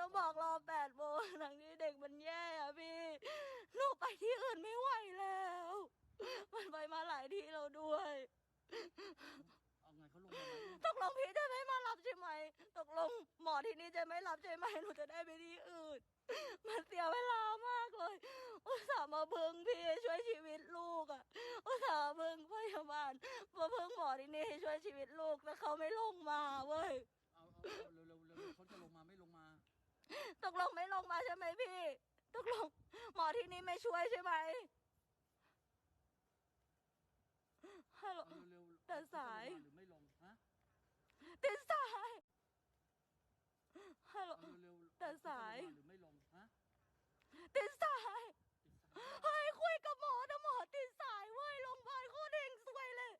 ต้องบอกรอแปดโมงทั้งที่เด็กมันแย่อะพี่ลูกไปที่อื่นไม่ไหวแล้ว มันไปมาหลายที่แล้วด้วย เอาไงเขาลงมาไหมตกลงพี่จะไม่มารับใช่ไหม ตกลงหมอที่นี่จะไม่รับใช่ไหม หนูจะได้ไปที่อื่น มันเสียเวลามากเลย อุตส่าห์มาพึ่งพี่ให้ช่วยชีวิตลูกอะ อุตส่าห์พึ่งพยาบาลมาพึ่งหมอที่นี่ให้ช่วยชีวิตลูกแต่เขาไม่ลงมา กลงไม่ลงมาใช่ไหมพี่ ตกลง หมอที่นี่ไม่ช่วยใช่ไหมฮัลโหลเอาเร็วๆแต่สายเขจะลงมหรือไม่ลงฮะติดสายฮัลโหลเอาเร็วๆแต่สายเขจะลงมหรือไม่ลงฮะติดสาย ติดสายเฮ้ยคุยกับหมอแต่หมอติดสายเว้ยโรงพยาบาลโคตรเฮงซวยเลย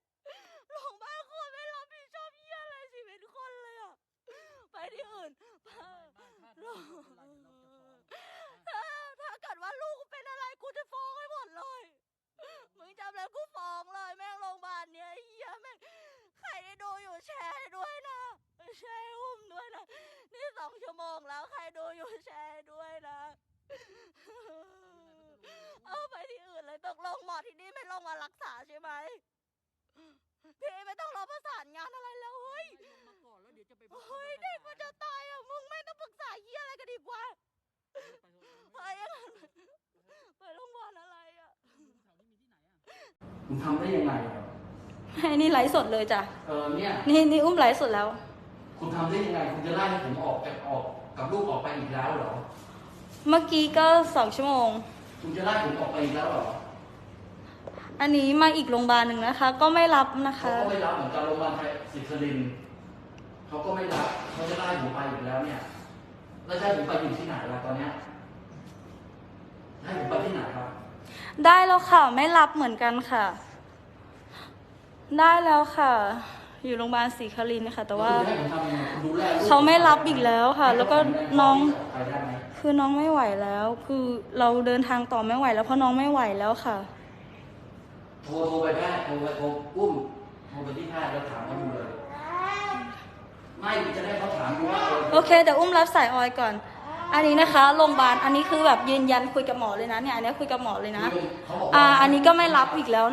โรงพยาบาลโคตรไม่รับผิดชอบเหี้ยอะไรชีวิตคนเลยอะไปที่อื่นไม่ไม่ถ้าโรถ้างไม่ เป็นไรเดี๋ยวเราจะฟ้องถ้าถ้าเกิดว่าลูกเป็นอะไรกูจะฟ้องให้หมดเลย มึงจำแล้วกูฟ้องเลยแม่งโรงพยาบาลเนี้ยไอ้เหี้ยแม่งใครได้ดูอยู่แชร์ให้ด้วยนะแชร์ให้อุ้มด้วยนะ นี่สองชั่วโมงแล้วใครดูอยู่แชร์ให้ด้วยนะเอาไปที่อื่นเลยตกลงหมอที่นี่ไม่ลงมารักษาใช่ไหมพี่ไม่ต้องรอประสานงานอะไรแล้วเฮ้ย คุณทำได้ยังไงอะให้นี่ไลฟ์สดเลยจ้ะ เออเนี่ย นี่นี่อุ้มไลฟ์สดแล้ว คุณทำได้ยังไง คุณจะไล่ให้ผมออกจากออกกับลูกออกไปอีกแล้วเหรอ เมื่อกี้ก็สองชั่วโมง คุณจะไล่ผมออกไปอีกแล้วเหรออันนี้มาอีกโรงพยาบาลหนึ่งนะคะ ก็ไม่รับนะเขาคะ ก็ไม่รับเหมือนกันโรงพยาบาลไทยศิริรินทร์เขาก็ไม่รับเขาจะไล่ผมไปอีกแล้วเนี่ย แล้วจะให้ผมไปอยู่ที่ไหนล่ะตอนเนี้ยให้ผมไปที่ไหนครับ ได้แล้วค่ะ ไม่รับเหมือนกันค่ะ ได้แล้วค่ะ อยู่โรงพยาบาลศรีครินทร์ค่ะ แต่ว่าคุณให้ผมทำยังไงคุณดูแลลูกเขาไม่รับอีกแล้วค่ะ แล้วก็น้องไปได้ไหมคือน้องไม่ไหวแล้ว คือเราเดินทางต่อไม่ไหว แล้วเพราะน้องไม่ไหวแล้วค่ะ โทรโทรไปแพทย์โทรไปโทรอุ้มโทรไปที่แพทย์แล้วถามเขาดูเลย ไม่จะได้เขาถามดูว่าเออโอเคเดี๋ยวอุ้มรับสายออยก่อน อันนี้นะคะโรงพยาบาลอันนี้คือแบบยืนยันคุยกับหมอเลยนะเนี่ยอันนี้คุยกับหมอเลยนะเขาบอกว่าอ่าอันนี้ก็ไม่รับอีกแล้วนะ